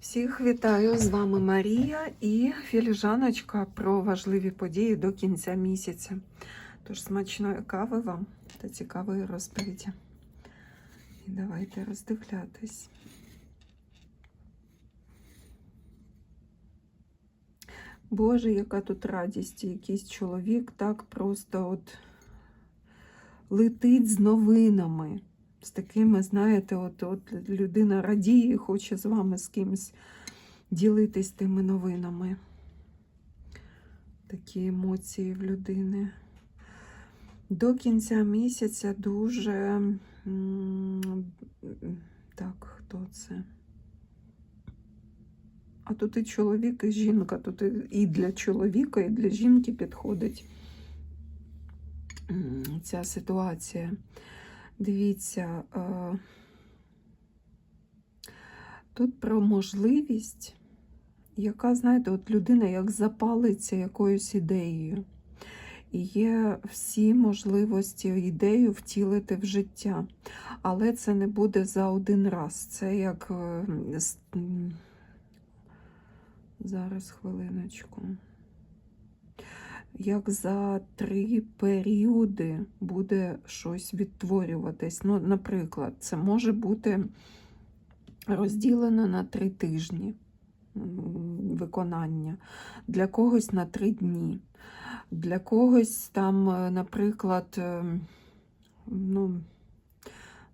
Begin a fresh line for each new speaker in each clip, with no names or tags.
Всіх вітаю! З вами Марія і філіжаночка про важливі події до кінця місяця. Тож смачної кави вам та цікавої розповіді. І давайте роздивлятись. Боже, яка тут радість, якийсь чоловік так просто от летить з новинами. З такими, знаєте, от, от людина радіє, хоче з вами з кимось ділитись тими новинами. Такі емоції в людини. До кінця місяця дуже. Так, хто це? А тут і чоловік, і жінка. Тут і- для чоловіка, і для жінки підходить ця ситуація. Дивіться, е, тут про можливість, яка, знаєте, от людина як запалиться якоюсь ідеєю. І є всі можливості ідею втілити в життя. Але це не буде за один раз. Це як. е, с- м, Зараз хвилиночку. Як за три періоди буде щось відтворюватись. Ну, наприклад, це може бути розділено на три тижні виконання, для когось на три дні, для когось там, е, наприклад, е, ну,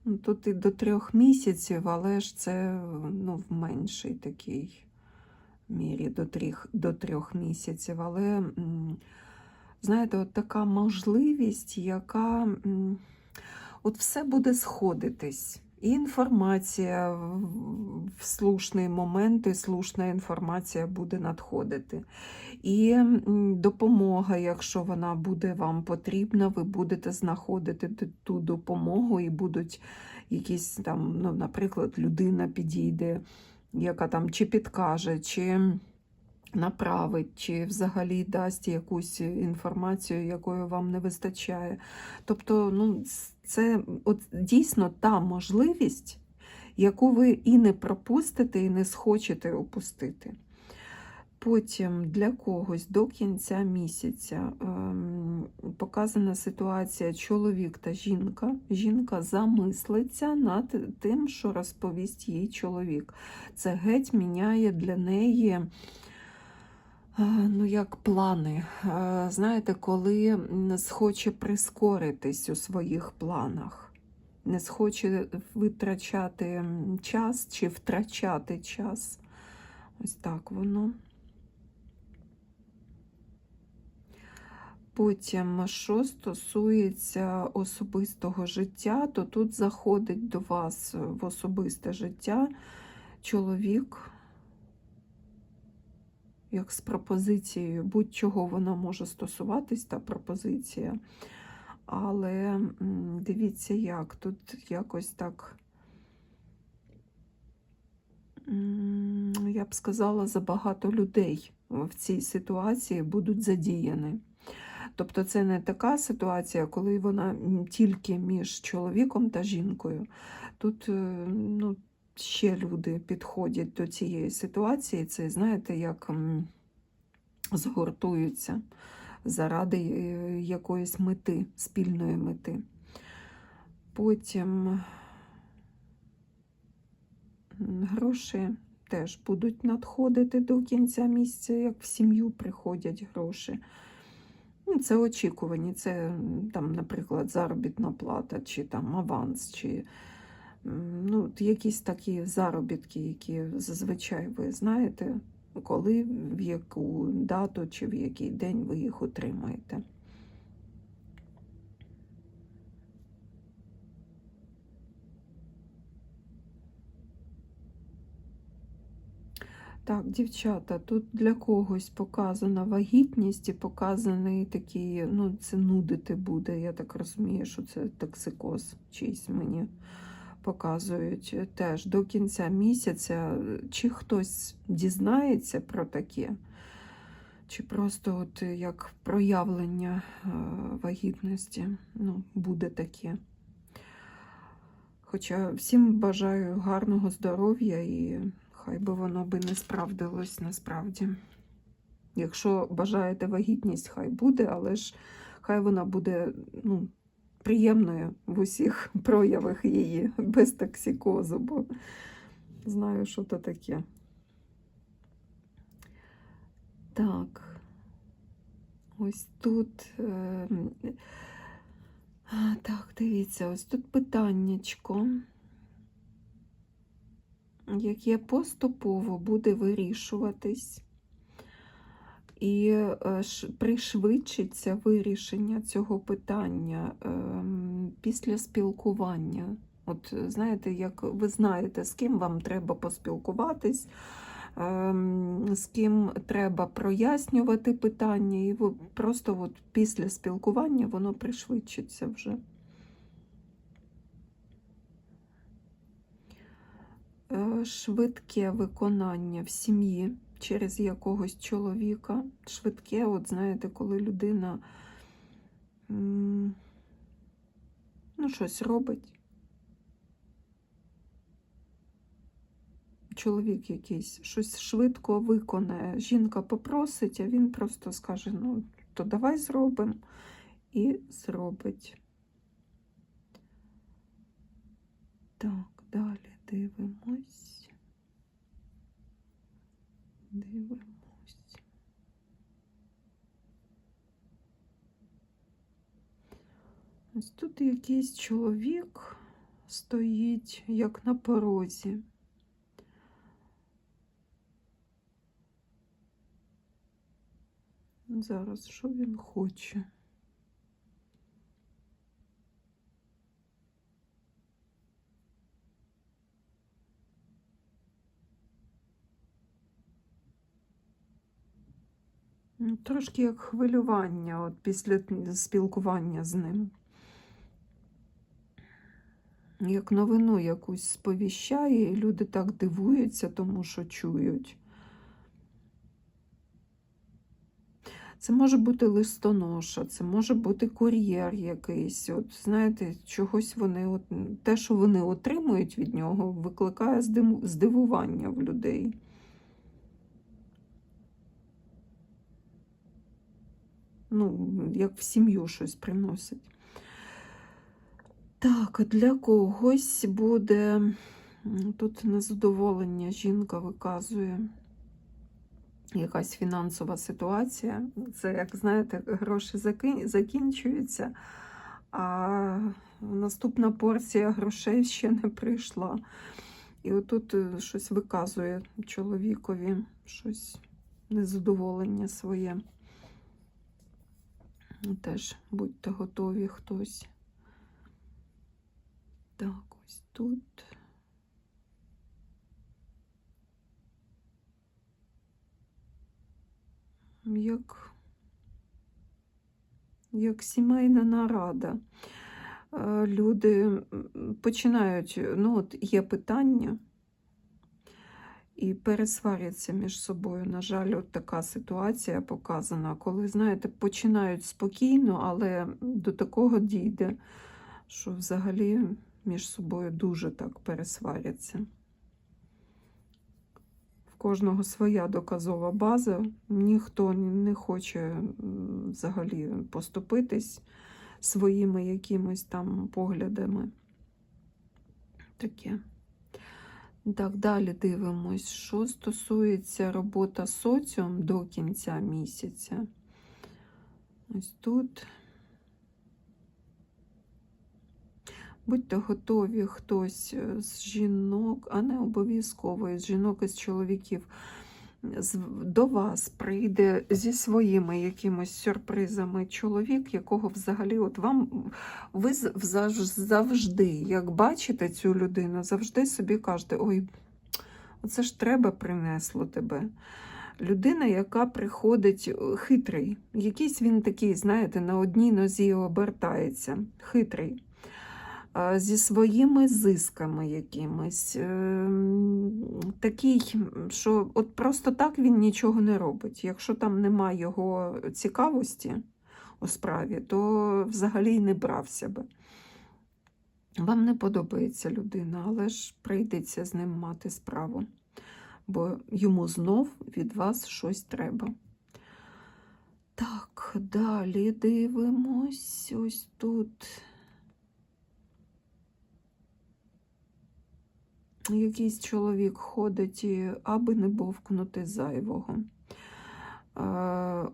ну, тут і до трьох місяців, але ж це ну, в меншій такій мірі до трьох, до трьох місяців. Але знаєте, от така можливість, яка от все буде сходитись. І інформація в слушний момент, і слушна інформація буде надходити. І допомога, якщо вона буде вам потрібна, ви будете знаходити ту допомогу, і будуть якісь там, ну, наприклад, людина підійде, яка там чи підкаже, чи направить, чи взагалі дасть якусь інформацію, якої вам не вистачає. Тобто, ну, це от дійсно та можливість, яку ви і не пропустите, і не схочете опустити. Потім для когось до кінця місяця ем, показана ситуація чоловік та жінка. Жінка замислиться над тим, що розповість їй чоловік. Це геть міняє для неї. Е, Ну, як плани. Е, Знаєте, коли м, схоче прискоритись у своїх планах, не схоче витрачати час чи втрачати час. Ось так воно. Потім, що стосується особистого життя, то тут заходить до вас в особисте життя чоловік, як з пропозицією, будь-чого вона може стосуватись, та пропозиція. Але дивіться, як тут якось так, я б сказала, забагато людей в цій ситуації будуть задіяні. Тобто це не така ситуація, коли вона тільки між чоловіком та жінкою. Тут е, ну, ще люди підходять до цієї ситуації. Це, знаєте, як згуртуються заради е, якоїсь мети, спільної мети. Потім гроші теж будуть надходити до кінця місяця, як в сім'ю приходять гроші. Ну, Це очікувані, це там, наприклад, заробітна плата, чи там аванс, чи ну, якісь такі заробітки, які зазвичай ви знаєте, коли, в яку дату чи в який день ви їх отримаєте. Так, дівчата, тут для когось показана вагітність і показаний такий, ну, це нудити буде. Я так розумію, що це токсикоз чийсь мені показують теж до кінця місяця. Чи хтось дізнається про таке, чи просто от як проявлення е, вагітності, ну, буде таке. Хоча всім бажаю гарного здоров'я і хай би воно би не справдилось насправді. Якщо бажаєте вагітність, хай буде, але ж хай вона буде ну, приємною в усіх проявах її, без токсикозу, бо знаю, що то таке. Так. Ось тут. Е, так, дивіться, ось тут питаннячко, яке поступово буде вирішуватись і е, пришвидшиться вирішення цього питання ем, після спілкування. От знаєте, як ви знаєте, з ким вам треба поспілкуватись, ем, з ким треба прояснювати питання, і просто от після спілкування воно пришвидшиться вже. Е, Швидке виконання в сім'ї через якогось чоловіка. Швидке, от знаєте, коли людина ну, щось робить. Чоловік якийсь щось швидко виконає. Жінка попросить, а він просто скаже: ну, то давай зробимо і зробить. Так, далі дивимось. Дивимось. Ось тут якийсь чоловік стоїть, як на порозі. Зараз що він хоче? Ну, Трошки як хвилювання от після спілкування з ним. Як новину якусь сповіщає, і люди так дивуються, тому що чують. Це може бути листоноша, це може бути кур'єр якийсь. От знаєте, чогось вони, от, те, що вони отримують від нього, викликає здивування в людей. Ну, як в сім'ю щось приносить. Так, для когось буде тут незадоволення, жінка виказує якась фінансова ситуація. Це, як знаєте, гроші закінчуються, а наступна порція грошей ще не прийшла. І отут е, щось виказує чоловікові, щось незадоволення своє. Теж будьте готові хтось. Так, ось тут. Як, як сімейна нарада. Е, Люди починають, ну от є питання і пересваряться між собою. На жаль, от така ситуація показана, коли, знаєте, починають спокійно, але до такого дійде, що взагалі між собою дуже так пересваряться. В кожного своя доказова база, ніхто не хоче взагалі поступитись своїми якимось там поглядами. Таке. Так, далі дивимось, що стосується робота соціум до кінця місяця. Ось тут. Будьте готові, хтось з жінок, а не обов'язково з жінок і з чоловіків до вас прийде зі своїми якимось сюрпризами чоловік, якого взагалі от вам ви завжди, як бачите цю людину, завжди собі кажете, ой, оце ж треба принесло тебе. Людина, яка приходить е, хитрий, якийсь він такий, знаєте, на одній нозі обертається, хитрий зі своїми зисками якимись. Ем, Такий, що от просто так він нічого не робить. Якщо там немає його цікавості у справі, то взагалі й не брався би. Вам не подобається людина, але ж прийдеться з ним мати справу. бо йому знов від вас щось треба. Так, далі дивимось ось тут. Якийсь чоловік ходить, аби не бовкнути зайвого.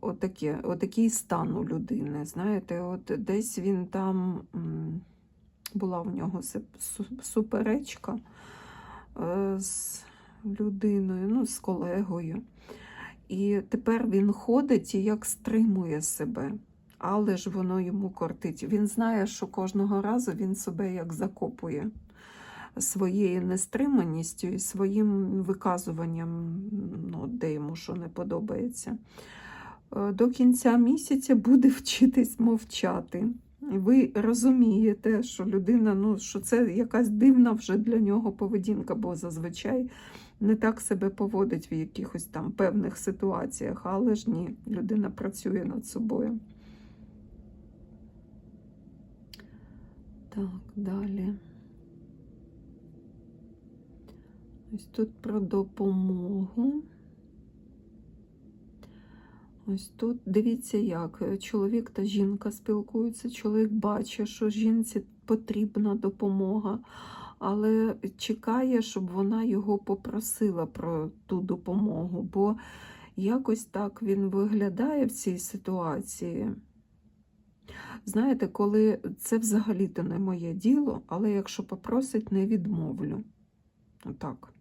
Отаке, отакий стан у людини. Знаєте, от десь він там була в нього суперечка е, з людиною, ну, з колегою. І тепер він ходить і як стримує себе. Але ж воно йому кортить. Він знає, що кожного разу він себе як закопує своєю нестриманістю і своїм виказуванням, ну, де йому що не подобається. Е, До кінця місяця буде вчитись мовчати. Ви розумієте, що людина, ну, що це якась дивна вже для нього поведінка, бо зазвичай не так себе поводить в якихось там певних ситуаціях, але ж ні, людина працює над собою. Так, далі. Ось тут про допомогу. Ось тут дивіться, як чоловік та жінка спілкуються. Чоловік бачить, що жінці потрібна допомога, але чекає, щоб вона його попросила про ту допомогу, бо якось так він виглядає в цій ситуації. Знаєте, коли це взагалі-то не моє діло, але якщо попросить, не відмовлю. Отак.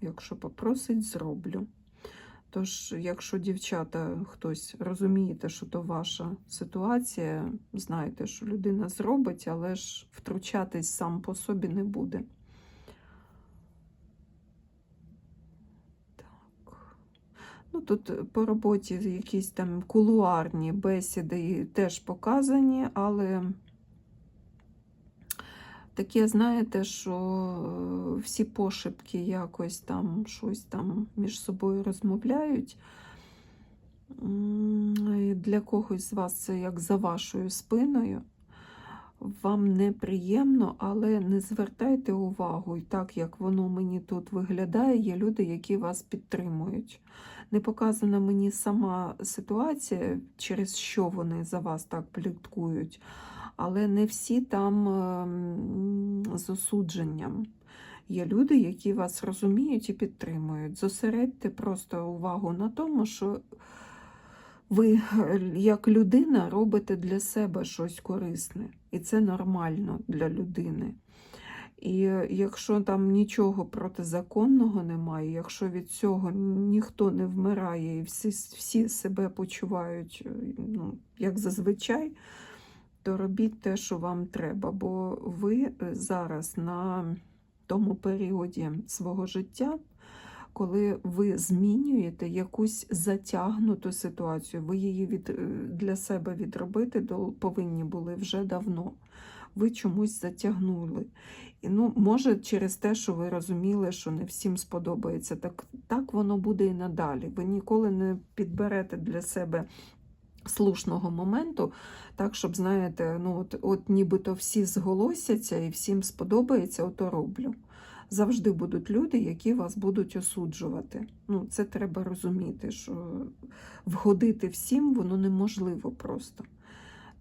Якщо попросить, зроблю. Тож, якщо дівчата хтось розумієте, що то ваша ситуація, знаєте, що людина зробить, але ж втручатись сам по собі не буде. Так. Ну, тут по роботі якісь там кулуарні бесіди теж показані, але таке, знаєте, що е, всі пошепки якось там щось там між собою розмовляють. Для когось з вас це як за вашою спиною. Вам неприємно, але не звертайте увагу. І так як воно мені тут виглядає, є люди, які вас підтримують. Не показана мені сама ситуація, через що вони за вас так пліткують, але не всі там ем, з осудженням. Є люди, які вас розуміють і підтримують. Зосередьте просто увагу на тому, що ви, як людина, робите для себе щось корисне, і це нормально для людини. І е, якщо там нічого протизаконного немає, якщо від цього ніхто не вмирає і всі, всі себе почувають е, ну, як зазвичай, то робіть те, що вам треба, бо ви е, зараз на тому періоді свого життя, коли ви змінюєте якусь затягнуту ситуацію, ви її від, е, для себе відробити повинні були вже давно. Ви чомусь затягнули. І, ну, може, через те, що ви розуміли, що не всім сподобається, так, так воно буде і надалі. Ви ніколи не підберете для себе слушного моменту, так, щоб, знаєте, ну, от, от нібито всі зголосяться і всім сподобається, ото роблю. Завжди будуть люди, які вас будуть осуджувати. Ну, це треба розуміти, що вгодити всім воно неможливо просто.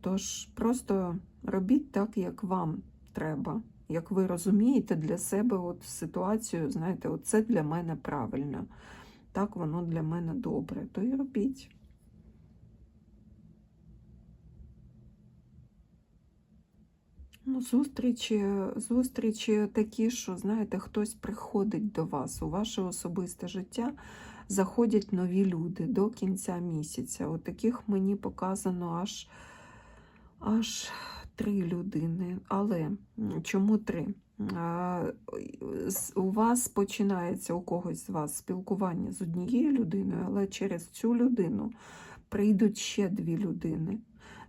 Тож просто робіть так, як вам треба. Як ви розумієте для себе от ситуацію, знаєте, от це для мене правильно, так воно для мене добре, то і робіть. Ну, зустрічі, зустрічі такі, що, знаєте, хтось приходить до вас у ваше особисте життя, заходять нові люди до кінця місяця. От таких мені показано аж, аж три людини. Але чому три? У вас починається у когось з вас спілкування з однією людиною, але через цю людину прийдуть ще дві людини.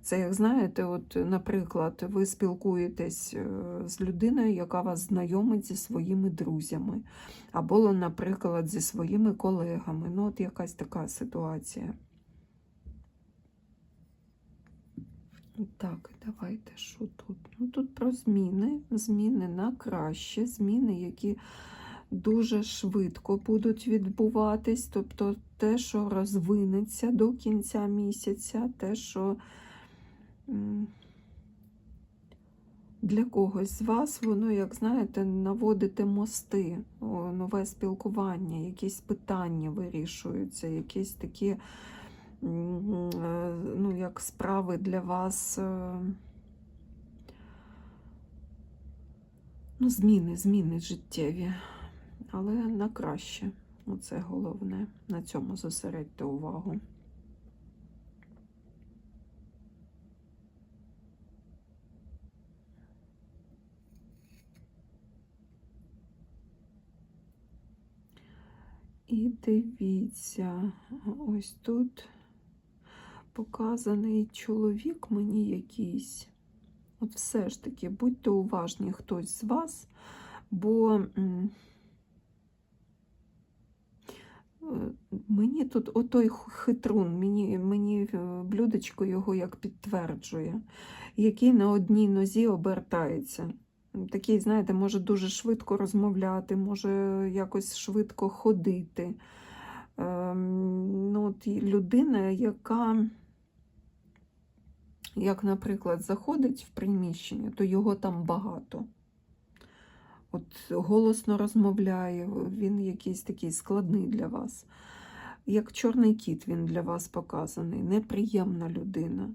Це, як знаєте, от, наприклад, ви спілкуєтесь е, з людиною, яка вас знайомить зі своїми друзями, або, наприклад, зі своїми колегами. Ну, от якась така ситуація. Так, давайте що тут? Ну, тут про зміни, зміни на краще, зміни, які дуже швидко будуть відбуватись. Тобто те, що розвинеться до кінця місяця, те, що для когось з вас, воно, як знаєте, наводите мости, нове спілкування, якісь питання вирішуються, якісь такі е, ну, як справи для вас. е, Ну, зміни, зміни життєві, але на краще. Оце головне. На цьому зосередьте увагу. І дивіться, ось тут показаний чоловік мені якийсь. От все ж таки, будьте уважні хтось з вас, бо е, мені тут отой хитрун, мені, мені е, блюдечко його як підтверджує, який на одній нозі обертається. Такий, знаєте, може дуже швидко розмовляти, може якось швидко ходити. Ем, ну, от людина, яка, як, наприклад, заходить в приміщення, то його там багато. От голосно розмовляє, він якийсь такий складний для вас. Як чорний кіт він для вас показаний, неприємна людина.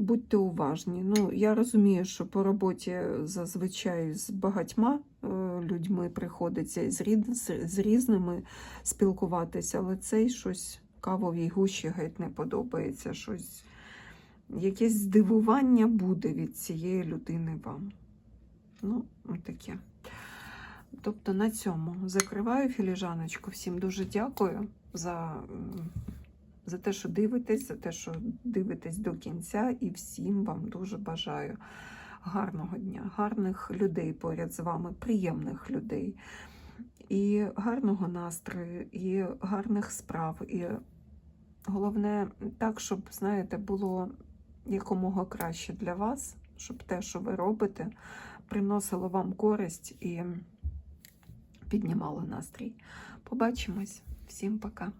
Будьте уважні. Ну, я розумію, що по роботі зазвичай з багатьма е, людьми приходиться з, рід- з- різними спілкуватися, але цей щось кавовій гущі геть не подобається. Щось, якесь здивування буде від цієї людини вам. Ну, таке. Тобто на цьому закриваю філіжаночку. Всім дуже дякую за, за те, що дивитесь, за те, що дивитесь до кінця, і всім вам дуже бажаю гарного дня, гарних людей поряд з вами, приємних людей, і гарного настрою, і гарних справ. І головне, так, щоб, знаєте, було якомога краще для вас, щоб те, що ви робите, приносило вам користь і піднімало настрій. Побачимось. Всім пока.